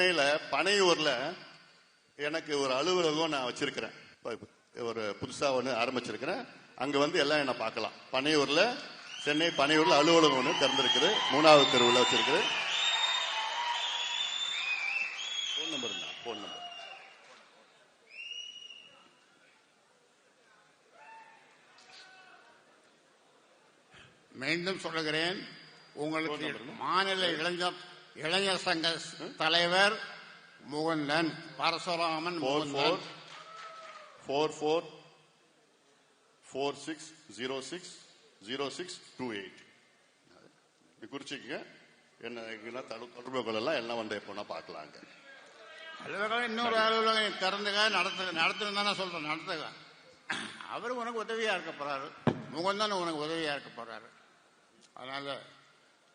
பனையூர்ல எனக்கு ஒரு அலுவலகம் நான் வச்சிருக்கிறேன். ஒரு புதுசா ஒன்று ஆரம்பிச்சிருக்கிறேன். அங்க வந்து எல்லாம் என்ன பார்க்கலாம். பனையூர்ல சென்னை பனையூர்ல அலுவலகம் ஒன்று திறந்திருக்குது. மூணாவது தெருவில் வச்சிருக்குது. ஃபோன் நம்பர் ஃபோன் நம்பர் மீண்டும் சொல்லுகிறேன். உங்களுக்கு. மாநில இளைஞர் இளைஞர் சங்க தலைவர் Mukundan Parasuraman Mukundan. Four four four four six zero six zero six two eight குறிச்சிக்கங்க. என்ன எங்கன்னா தடு- தொடர்பு கொள்ளலாம் எல்லாம் வந்து எப்போனா பார்க்கலாங்க. அலுவலகம் இன்னொரு அலுவலகம் திறந்துக நடத்து நடத்துன்னு தானே சொல்றேன் நடத்துக. அவர் உனக்கு உதவியா இருக்க போறாரு முகந்தன் உனக்கு உதவியா இருக்க போறாரு. அதனால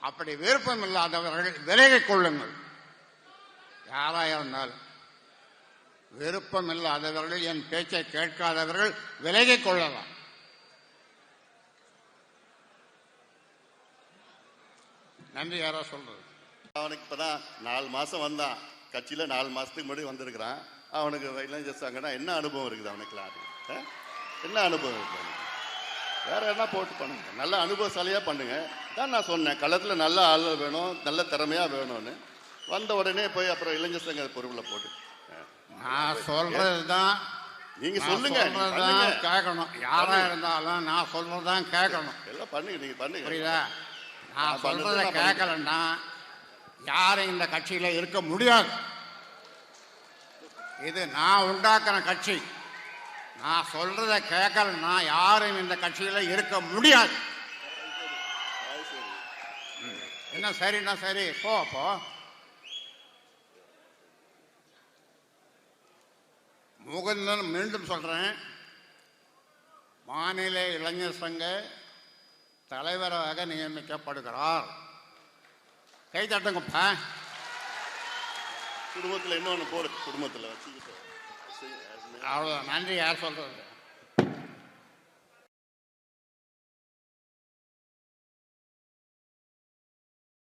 அப்படி விருப்பம் இல்லாதவர்கள் விலகிக் கொள்ளுங்கள். யாரா இருந்தாலும். விருப்பம் இல்லாதவர்கள் என் பேச்சை கேட்காதவர்கள் விலகிக் கொள்ளலாம். நன்றி யாரோ சொல்றது? அவனுக்கு இப்பதான் நாலு மாசம் வந்தான். கட்சியில நாலு மாசத்துக்கு முன்னாடி வந்திருக்கிறான். அவனுக்கு இளைஞர் சங்கன்னா என்ன அனுபவம் இருக்குது அவனுக்கு ஆ? என்ன அனுபவம் இருக்குது வேற என்ன போட்டு பண்ணுங்க? நல்ல அனுபவசாலியா பண்ணுங்க. தான் நான் சொன்னேன் களத்துல நல்ல ஆள் வேணும் நல்ல திறமையா வேணும்னு. வந்த உடனே போய் அப்புறம் இளைஞர் சங்க பொறுப்புல போட்டு. நான் நீங்க நான் சொல்லுங்க நீங்க பண்ணுங்க. கேட்கணும். யாரா இருந்தாலும் நான் சொல்றதுதான் கேட்கணும். எல்லாம் பண்ணுங்க நீங்க பண்ணுங்க. புரியுதா? நான் சொல்றத கேட்கலன்னா யாரும் இந்த கட்சியில இருக்க முடியாது. இது நான் உண்டாக்குற கட்சி. நான் சொல்றத கேட்கலன்னா யாரும் இந்த கட்சியில இருக்க முடியாது. என்ன சரிண்ணா சரி? போ அப்போ முகந்தன் மீண்டும் சொல்றேன். மாநில இளைஞர் சங்க தலைவராக நியமிக்கப்படுகிறார். கை தட்டுங்கப்பா. குடும்பத்தில் இன்னொன்று போடு குடும்பத்தில் வச்சுக்கிட்டு. அவ்வளோ நன்றி யார் சொல்றது